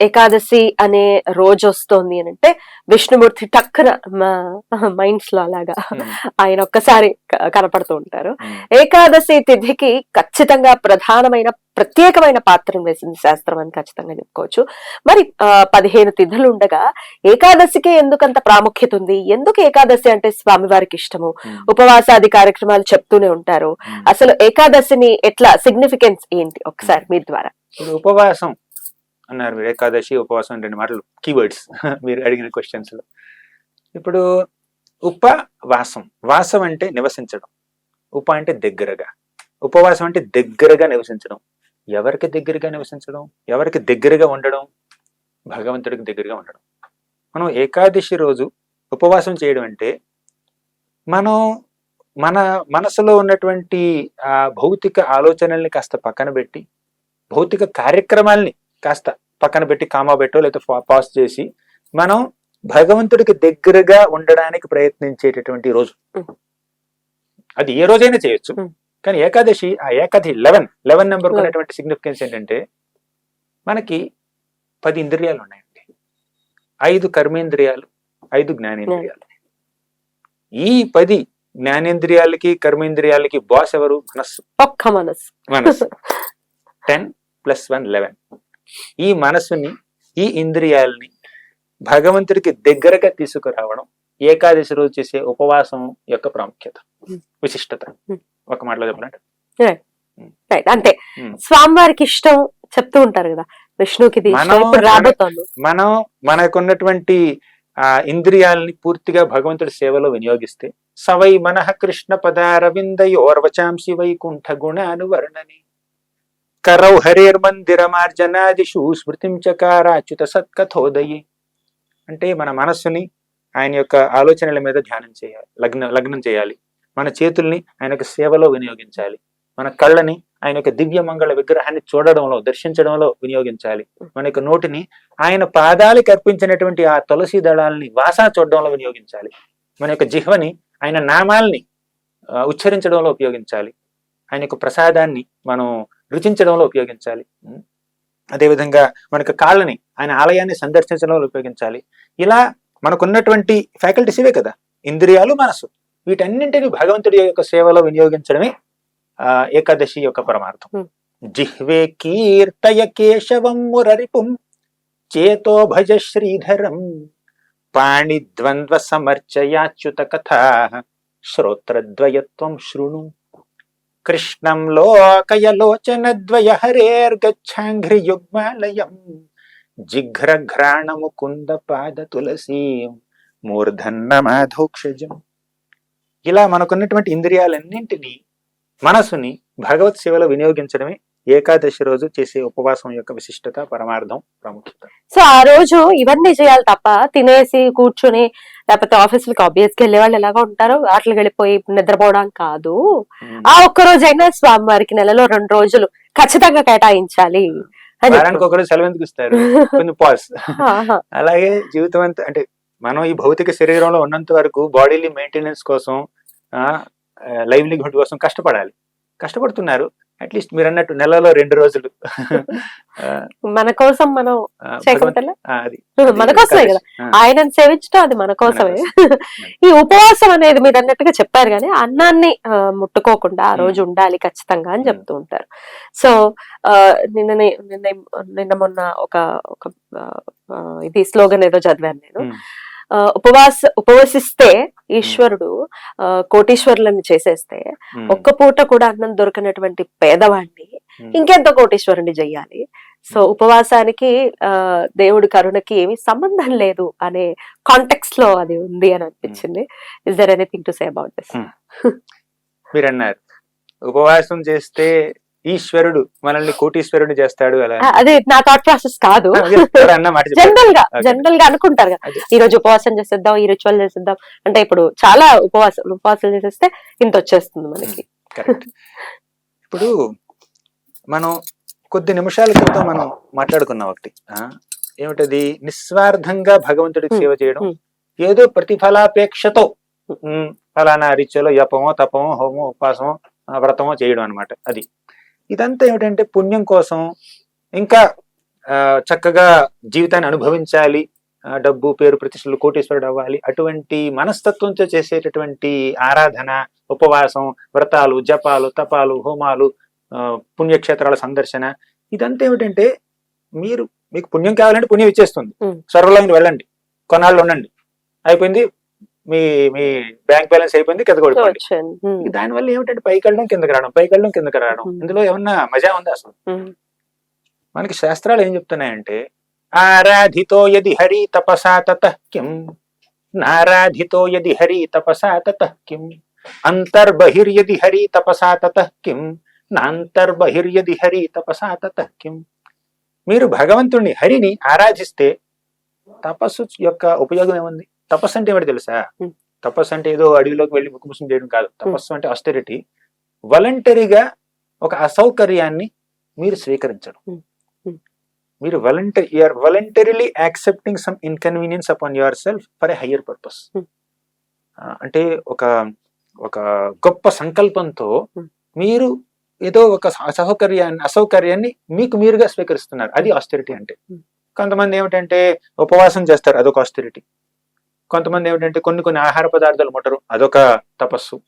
ఏకాదశి అనే రోజు వస్తోంది అని అంటే విష్ణుమూర్తి టక్కున మైండ్స్లో అలాగా ఆయన ఒక్కసారి కనపడుతూ ఉంటారు. ఏకాదశి తిథికి ఖచ్చితంగా ప్రధానమైన ప్రత్యేకమైన పాత్రను వేసింది శాస్త్రం అని ఖచ్చితంగా చెప్పుకోవచ్చు. మరి పదిహేను తిథులు ఉండగా ఏకాదశికి ఎందుకంత ప్రాముఖ్యత ఉంది? ఎందుకు ఏకాదశి అంటే స్వామివారికి ఇష్టము? ఉపవాసాది కార్యక్రమాలు చెప్తూనే ఉంటారు. అసలు ఏకాదశిని ఎట్లా సిగ్నిఫికెన్స్ ఏంటి? ఒకసారి మీ ద్వారా. ఉపవాసం అన్నారు. మీరు ఏకాదశి ఉపవాసం రెండు మాటలు కీవర్డ్స్ మీరు అడిగిన క్వశ్చన్స్లో ఇప్పుడు ఇప్పుడు ఉపవాసం వాసం అంటే నివసించడం. ఉప అంటే దగ్గరగా. ఉపవాసం అంటే దగ్గరగా నివసించడం. ఎవరికి దగ్గరగా నివసించడం? ఎవరికి దగ్గరగా ఉండడం? భగవంతుడికి దగ్గరగా ఉండడం. మనం ఏకాదశి రోజు ఉపవాసం చేయడం అంటే మనం మన మనసులో ఉన్నటువంటి ఆ భౌతిక ఆలోచనల్ని కాస్త పక్కన పెట్టి భౌతిక కార్యక్రమాల్ని కాస్త పక్కన పెట్టి కామా పెట్టో లేకపోతే పాస్ చేసి మనం భగవంతుడికి దగ్గరగా ఉండడానికి ప్రయత్నించేటటువంటి రోజు. అది ఏ రోజైనా చేయొచ్చు. కానీ ఏకాదశి ఆ ఏకాదశి లెవెన్ లెవెన్ నెంబర్. ఉన్నటువంటి సిగ్నిఫికెన్స్ ఏంటంటే మనకి పది ఇంద్రియాలు ఉన్నాయండి. ఐదు కర్మేంద్రియాలు ఐదు జ్ఞానేంద్రియాలు. ఈ పది జ్ఞానేంద్రియాలకి కర్మేంద్రియాలకి బాస్ ఎవరు? మనస్సు. ఒక్క మనసు మనస్సు. Ten plus one eleven. ఈ మనస్సుని ఈ ఇంద్రియాలని భగవంతుడికి దగ్గరగా తీసుకురావడం ఏకాదశి రోజు చేసే ఉపవాసం యొక్క ప్రాముఖ్యత. విశిష్టత. ఒక మాటలో చెప్పాలంటే అంతే. స్వామివారికి ఇష్టం చెప్తూ ఉంటారు కదా విష్ణుకి. మనం మనకున్నటువంటి ఆ ఇంద్రియాలని పూర్తిగా భగవంతుడి సేవలో వినియోగిస్తే సవై మనః కృష్ణ పదారవిందయోర్వచాంసి వైకుంఠ గుణానువర్ణని కరౌ హరేర్మందిరమార్జనాదిషు స్మృతిం చకారాచ్యుత సత్కథోదయి అంటే మన మనస్సుని ఆయన యొక్క ఆలోచనల మీద ధ్యానం చేయాలి లగ్న లగ్నం చేయాలి. మన చేతుల్ని ఆయన యొక్క సేవలో వినియోగించాలి. మన కళ్ళని ఆయన యొక్క దివ్య మంగళ విగ్రహాన్ని చూడడంలో దర్శించడంలో వినియోగించాలి. మన యొక్క నోటిని ఆయన పాదాలకి అర్పించినటువంటి ఆ తులసి దళాలని వాసన చూడడంలో వినియోగించాలి. మన యొక్క జిహ్వని ఆయన నామాల్ని ఉచ్చరించడంలో ఉపయోగించాలి. ఆయన యొక్క ప్రసాదాన్ని మనం రుచించడంలో ఉపయోగించాలి. అదేవిధంగా మన యొక్క కాళ్ళని ఆయన ఆలయాన్ని సందర్శించడంలో ఉపయోగించాలి. ఇలా మనకున్నటువంటి ఫ్యాకల్టీస్ ఇవే కదా. ఇంద్రియాలు మనసు వీటన్నింటినీ భగవంతుడి యొక్క సేవలో వినియోగించడమే ఆ, ఏకాదశి యొక్క పరమార్థం. జిహ్వే కీర్తయ కేశవం మురరిపుం చేతో భజ శ్రీధరం పాణిద్వంద్వ సమర్చయాచ్యుత కథా శ్రోత్రద్వయత్వం శృణు. కృష్ణం లోకయలోచనద్వయ హరేర్గచ్ఛాంఘ్రి యుగ్మాలయం కుంద పాద తులసీ. మూర్ధన్న మాధోక్షజం ఇలా మనకున్నటువంటి ఇంద్రియాలన్నింటినీ మనసుని భగవత్ సేవలో వినియోగించడమే ఏకాదశి రోజు చేసే ఉపవాసం యొక్క విశిష్టత పరమార్థం ప్రాముఖ్యత. సో ఆ రోజు ఇవన్నీ చేయాలి తప్ప తినేసి కూర్చొని లేకపోతే ఆఫీసులకి ఆబ్వియస్గా వెళ్ళే వాళ్ళు ఎలాగో ఉంటారు వాటికి వెళ్ళిపోయి నిద్రపోవడం కాదు. ఆ ఒక్క రోజైనా స్వామివారికి నెలలో రెండు రోజులు ఖచ్చితంగా కేటాయించాలి. వారానికి ఒకరోజు సెలవు ఎందుకు ఇస్తారు? కొంచెం. అలాగే జీవితం అంతా అంటే మనం ఈ భౌతిక శరీరంలో ఉన్నంత వరకు బాడీని మెయింటెనెన్స్ కోసం లైవ్లీహుడ్ కోసం కష్టపడాలి. కష్టపడుతున్నారు. అట్లీస్ట్ మీరు అన్నట్టు నెలలో రెండు రోజులు. మన కోసం మనం అది. మన కోసమే కదా? ఆ, ఆయనను సేవించడం అది మన కోసమే. ఈ ఉపవాసం అనేది మీరు అన్నట్టుగా చెప్పారు కానీ అన్నాన్ని ముట్టుకోకుండా ఆ రోజు ఉండాలి ఖచ్చితంగా అని. చెప్తూ ఉంటారు. సో ఆ, నిన్ననే నిన్న నిన్న మొన్న ఒక ఒక ఇది స్లోగన్ ఏదో చదివాను నేను. ఉపవాస ఉపవసిస్తే ఈశ్వరుడు కోటీశ్వరులను చేసేస్తే ఒక్క పూట కూడా అన్నం దొరకనటువంటి పేదవాడిని ఉమ్, ఇంకెంత కోటీశ్వరుని చెయ్యాలి సో ఉపవాసానికి ఆ దేవుడి కరుణకి ఏమి సంబంధం లేదు అనే కాంటెక్స్ట్లో అది ఉంది అని అనిపించింది. Is there anything to say about this. మీరు అన్నారు ఉపవాసం చేస్తే ఈశ్వరుడు మనల్ని కోటీశ్వరుడు చేస్తాడు అలా అదే నా థాట్ ప్రాసెస్ కాదు. జనరల్గా. జనరల్గా అనుకుంటారు కదా. ఈ రోజు ఉపవాసం చేసేద్దాం ఈ రిచువల్ చేసేద్దాం అంటే ఇప్పుడు చాలా ఉపవాసం ఉపవాసాలు చేసేస్తే ఇంత వచ్చేస్తుంది మనకి ఇప్పుడు మనం కొద్ది నిమిషాల క్రితం మనం మాట్లాడుకున్నాం ఒకటి ఏమిటది నిస్వార్థంగా భగవంతుడికి. సేవ చేయడం. ఏదో ప్రతిఫలాపేక్షతో ఫలానా రీత్యలో జపమో తపమో హోమో ఉపాసమో ఆ, వ్రతమో చేయడం అన్నమాట అది ఇదంతా ఏమిటంటే పుణ్యం కోసం ఇంకా చక్కగా జీవితాన్ని అనుభవించాలి డబ్బు పేరు ప్రతిష్టలు కోటీశ్వరుడు అవ్వాలి. అటువంటి మనస్తత్వంతో చేసేటటువంటి ఆరాధన ఉపవాసం వ్రతాలు జపాలు తపాలు హోమాలు పుణ్యక్షేత్రాల సందర్శన ఇదంతా ఏమిటంటే మీరు మీకు పుణ్యం కావాలంటే పుణ్యం ఇచ్చేస్తుంది. సర్వలైన్ వెళ్ళండి. కొన్నాళ్ళు ఉండండి. అయిపోయింది. మీ మీ బ్యాంక్ బ్యాలెన్స్ అయిపోయింది కింద కొడుకోండి దానివల్ల ఏమిటంటే పైకి వెళ్ళడం కిందకి రావడం పైకి వెళ్ళడం కిందకి రావడం. ఇందులో ఏమన్నా మజా ఉందా అసలు? మనకి శాస్త్రాలు ఏం చెప్తున్నాయంటే ఆరాధితో యది హరి తపసా తత కిం నారాధితో యది హరి తపసా తత కిం అంతర్బహిర్యది హరి తపసా తత కిం నాంతర్బహిర్యది హరి తపసా తత కిం. మీరు భగవంతుణ్ణి హరిని ఆరాధిస్తే తపస్సు యొక్క ఉపయోగం ఏముంది? తపస్సు అంటే ఏమిటి తెలుసా. తపస్సు అంటే ఏదో అడవిలోకి వెళ్ళి ముక్కుముసం చేయడం కాదు. తపస్సు అంటే ఆస్టెరిటీ వాలంటరీగా ఒక అసౌకర్యాన్ని మీరు స్వీకరించడం. మీరు voluntary you're voluntarily accepting some inconvenience upon yourself for a higher purpose. అంటే ఒక ఒక గొప్ప సంకల్పంతో. మీరు ఏదో ఒక అసౌకర్యాన్ని అసౌకర్యాన్ని మీకు మీరుగా స్వీకరిస్తున్నారు. అది ఆస్టెరిటీ అంటే. కొంతమంది ఏమిటంటే ఉపవాసం చేస్తారు. అదొక ఆస్టెరిటీ కొంతమంది ఏమిటంటే కొన్ని కొన్ని ఆహార పదార్థాలు ముట్టరు. అదొక తపస్సు.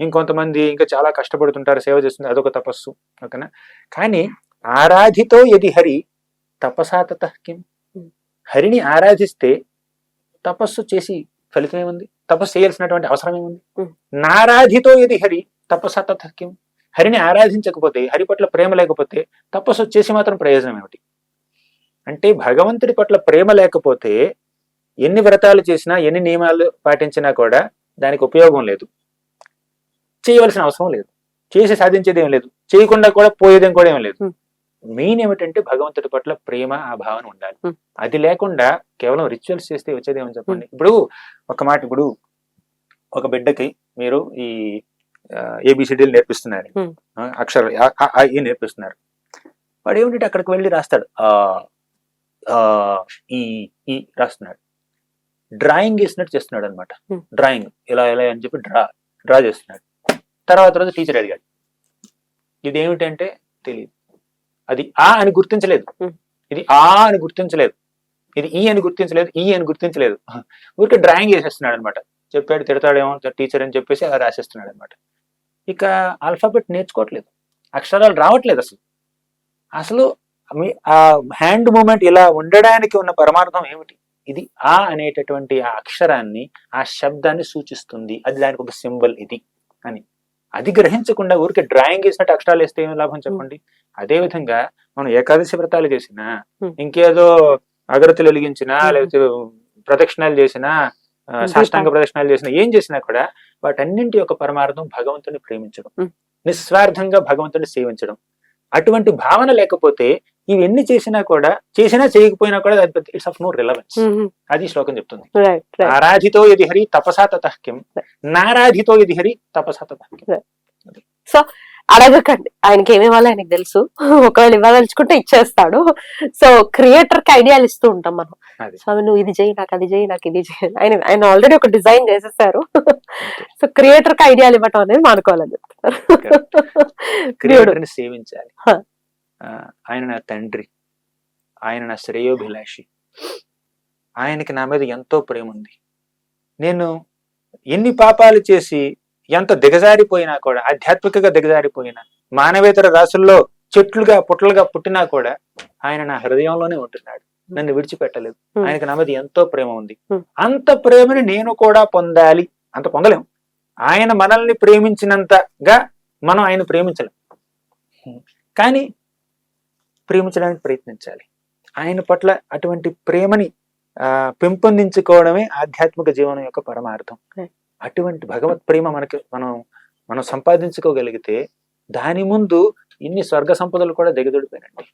ఇంకొంతమంది ఇంకా చాలా కష్టపడుతుంటారు సేవ చేస్తుంది అదొక తపస్సు. ఓకేనా? కానీ ఆరాధితో యది హరి తపసాతత కిం? హరిని ఆరాధిస్తే తపస్సు చేసి ఫలితం ఏముంది? తపస్సు చేయాల్సినటువంటి అవసరం ఏముంది? నారాధితో యది హరి తపసాతత కిం? హరిని ఆరాధించకపోతే హరి పట్ల ప్రేమ లేకపోతే తపస్సు చేసి మాత్రం ప్రయోజనం ఏమిటి? అంటే భగవంతుడి పట్ల ప్రేమ లేకపోతే ఎన్ని వ్రతాలు చేసినా ఎన్ని నియమాలు పాటించినా కూడా దానికి ఉపయోగం లేదు. చేయవలసిన అవసరం లేదు. చేసి సాధించేది ఏం లేదు. చేయకుండా కూడా పోయేదేం కూడా ఏం లేదు. మెయిన్ ఏమిటంటే భగవంతుడి పట్ల ప్రేమ ఆ భావన ఉండాలి. అది లేకుండా కేవలం రిచువల్స్ చేస్తే వచ్చేది ఏమని చెప్పండి? ఇప్పుడు ఒక మాట ఇప్పుడు ఒక బిడ్డకి మీరు ఈ ఏబిసిడీలు నేర్పిస్తున్నారు. అక్షరాలు ఈ నేర్పిస్తున్నారు. వాడు ఏమిటంటే అక్కడికి వెళ్ళి రాస్తాడు. ఆ ఆ, ఈ ఈ రాస్తున్నాడు. డ్రాయింగ్ వేసినట్టు చేస్తున్నాడు అనమాట. డ్రాయింగ్. ఇలా ఇలా అని చెప్పి డ్రా డ్రా చేస్తున్నాడు. తర్వాత రోజు టీచర్ అడిగాడు. ఇది ఏమిటంటే తెలియదు అది ఆ అని గుర్తించలేదు. ఇది ఆ అని గుర్తించలేదు. ఇది ఈ అని గుర్తించలేదు. ఈ అని గుర్తించలేదు. ఊరికే డ్రాయింగ్ వేసేస్తున్నాడు అనమాట చెప్పాడు తిడతాడేమో టీచర్ అని చెప్పేసి అలా రాసేస్తున్నాడు అనమాట ఇక ఆల్ఫాబెట్ నేర్చుకోవట్లేదు. అక్షరాలు రావట్లేదు అసలు. అసలు మీ ఆ హ్యాండ్ మూమెంట్ ఇలా ఉండడానికి ఉన్న పరమార్థం ఏమిటి? ఇది ఆ అనేటటువంటి ఆ అక్షరాన్ని ఆ శబ్దాన్ని సూచిస్తుంది అది దానికి ఒక సింబల్ ఇది అని అది గ్రహించకుండా ఊరికే డ్రాయింగ్ వేసినట్టు అక్షరాలు వేస్తే ఏం లాభం చెప్పండి అదే విధంగా మనం ఏకాదశి వ్రతాలు చేసినా. ఇంకేదో అగరత్తులు వెలిగించినా. లేకపోతే ప్రదక్షిణాలు చేసినా. సాష్టాంగ ప్రదక్షిణాలు చేసినా ఏం చేసినా కూడా వాటన్నింటి యొక్క పరమార్థం భగవంతుని ప్రేమించడం. నిస్వార్థంగా భగవంతుని సేవించడం అటువంటి భావన లేకపోతే ఇవన్నీ చేసినా కూడా చేసినా చేయకపోయినా కూడా ఇట్స్ ఆఫ్ నో రిలవెన్స్. అది శ్లోకం చెప్తుంది. ఆరాధితో యది హరి తపసా కిం నారాధితో యది హరి తపసా తతః కిం అడగకండి. ఆయనకి ఏమి ఇవ్వాలో ఆయనకి తెలుసు. ఒకవేళ ఇవ్వదలుచుకుంటే ఇచ్చేస్తాడు. సో క్రియేటర్కి ఐడియాలు ఇస్తూ ఉంటాం మనం. స్వామి నువ్వు ఇది చేయి నాకు అది చేయి నాకు ఇది చేయి. ఆయన ఆయన ఆల్రెడీ ఒక డిజైన్ చేసేసారు. సో క్రియేటర్కి ఐడియాలు ఇవ్వటం అనేది మానుకోవాలని ప్రియుడు. క్రియేటర్ని సేవించాలి. ఆయన నా తండ్రి. ఆయన నా శ్రేయోభిలాషి. ఆయనకి నా మీద ఎంతో ప్రేమ ఉంది నేను ఎన్ని పాపాలు చేసి ఎంత దిగజారిపోయినా కూడా ఆధ్యాత్మికంగా దిగజారిపోయినా మానవేతర రాసుల్లో చెట్లుగా పుట్లుగా పుట్టినా కూడా ఆయన నా హృదయంలోనే ఉంటున్నాడు. నన్ను విడిచిపెట్టలేదు. ఆయనకి నా మీద ఎంతో ప్రేమ ఉంది. అంత ప్రేమని నేను కూడా పొందాలి. అంత పొందలేం. ఆయన మనల్ని ప్రేమించినంతగా మనం ఆయన ప్రేమించలేం. కానీ ప్రేమించడానికి ప్రయత్నించాలి. ఆయన పట్ల అటువంటి ప్రేమని ఆ పెంపొందించుకోవడమే ఆధ్యాత్మిక జీవనం యొక్క పరమార్థం. అటువంటి భగవత్ ప్రేమ మనకి మనం మనం సంపాదించుకోగలిగితే దాని ముందు ఇన్ని స్వర్గ సంపదలు కూడా దిగదొడిపోయినండి.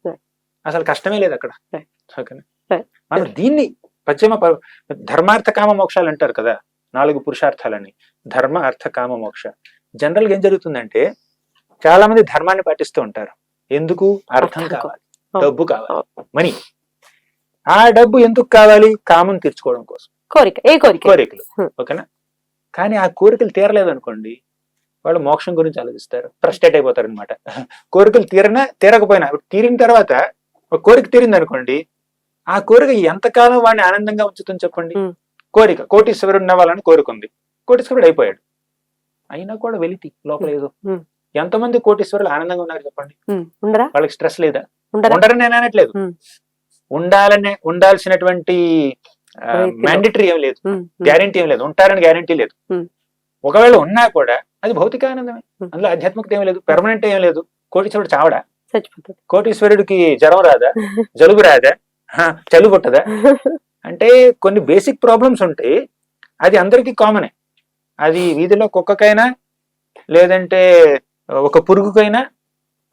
అసలు కష్టమే లేదు అక్కడ. మనం దీన్ని పశ్చిమ ధర్మార్థ కామ మోక్షాలు అంటారు కదా. నాలుగు పురుషార్థాలని. ధర్మ అర్థ కామ మోక్ష. జనరల్గా ఏం జరుగుతుందంటే చాలా మంది ధర్మాన్ని పాటిస్తూ ఉంటారు. ఎందుకు? అర్థం కావాలి. డబ్బు కావాలి. మనీ. ఆ డబ్బు ఎందుకు కావాలి? కామం తీర్చుకోవడం కోసం. కోరిక. ఏ కోరిక? కోరికలు. ఓకేనా? కానీ ఆ కోరికలు తీరలేదు అనుకోండి వాళ్ళు మోక్షం గురించి ఆలోచిస్తారు. ఫ్రస్ట్రేట్ అయిపోతారు అనమాట కోరికలు తీరనా తీరకపోయినా తీరిన తర్వాత ఒక కోరిక తీరింది అనుకోండి ఆ కోరిక ఎంతకాలం వాడిని ఆనందంగా ఉంచుతుంది చెప్పండి. కోరిక కోటీశ్వరుడు నవ్వాలని కోరిక ఉంది కోటీశ్వరుడు అయిపోయాడు. అయినా కూడా వెలితి లోపల ఏదో. ఎంతమంది కోటీశ్వరులు ఆనందంగా ఉన్నారు చెప్పండి? వాళ్ళకి స్ట్రెస్ లేదా? ఉండరా? ఉండరని నేను అనట్లేదు. ఉండాలనే ఉండాల్సినటువంటి. మ్యాండేటరీ ఏం లేదు. గ్యారంటీ ఏం లేదు. ఉంటారని గ్యారంటీ లేదు. ఒకవేళ ఉన్నా కూడా అది భౌతిక ఆనందమే. అందులో ఆధ్యాత్మికత ఏం లేదు. పెర్మనెంట్ ఏం లేదు. కోటీశ్వరుడు చావడా? కోటీశ్వరుడికి జ్వరం రాదా? జలుబు రాదా? హా, చలి పుట్టదా? అంటే కొన్ని బేసిక్ ప్రాబ్లమ్స్ ఉంటాయి అది అందరికీ కామనే అది వీధిలో కుక్కకైనా లేదంటే ఒక పురుగుకైనా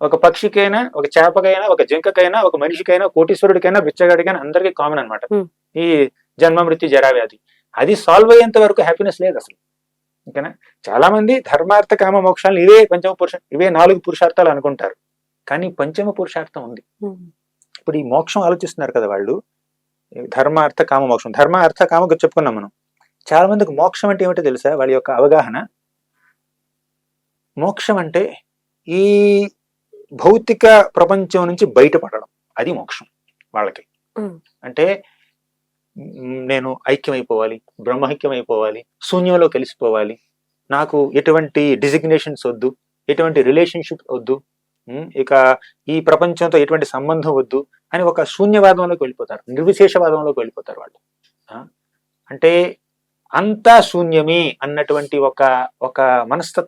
ఒక పక్షికైనా ఒక చేపకైనా ఒక జింకకైనా ఒక మనిషికైనా కోటీశ్వరుడికైనా బిచ్చగాడికైనా అందరికీ కామన్ అన్నమాట. Hmm. ఈ జన్మ మృత్యు జరా వ్యాధి. అది సాల్వ్ అయ్యేంత వరకు హ్యాపీనెస్ లేదు అసలు. ఓకేనా? చాలా మంది ధర్మార్థ కామ మోక్షాలు ఇవే పంచమ పురుష ఇవే నాలుగు పురుషార్థాలు అనుకుంటారు. కానీ పంచమ పురుషార్థం ఉంది. ఇప్పుడు ఈ మోక్షం ఆలోచిస్తున్నారు కదా వాళ్ళు. ధర్మ అర్థ కామ మోక్షం ధర్మ అర్థ కామ చెప్పుకున్నాం మనం. చాలా మందికి మోక్షం అంటే ఏమిటో తెలుసా? వాళ్ళ యొక్క అవగాహన. మోక్షం అంటే ఈ భౌతిక ప్రపంచం నుంచి బయటపడడం. అది మోక్షం వాళ్ళకి. అంటే నేను ఐక్యమైపోవాలి బ్రహ్మైక్యం అయిపోవాలి శూన్యంలో కలిసిపోవాలి. నాకు ఎటువంటి డిజిగ్నేషన్స్ వద్దు ఎటువంటి రిలేషన్షిప్ వద్దు. ఇక ఈ ప్రపంచంతో ఎటువంటి సంబంధం వద్దు అని ఒక శూన్యవాదంలోకి వెళ్ళిపోతారు. నిర్విశేషవాదంలోకి వెళ్ళిపోతారు వాళ్ళు. అంటే అంతా శూన్యమే అన్నటువంటి ఒక ఒక మనస్తత్వం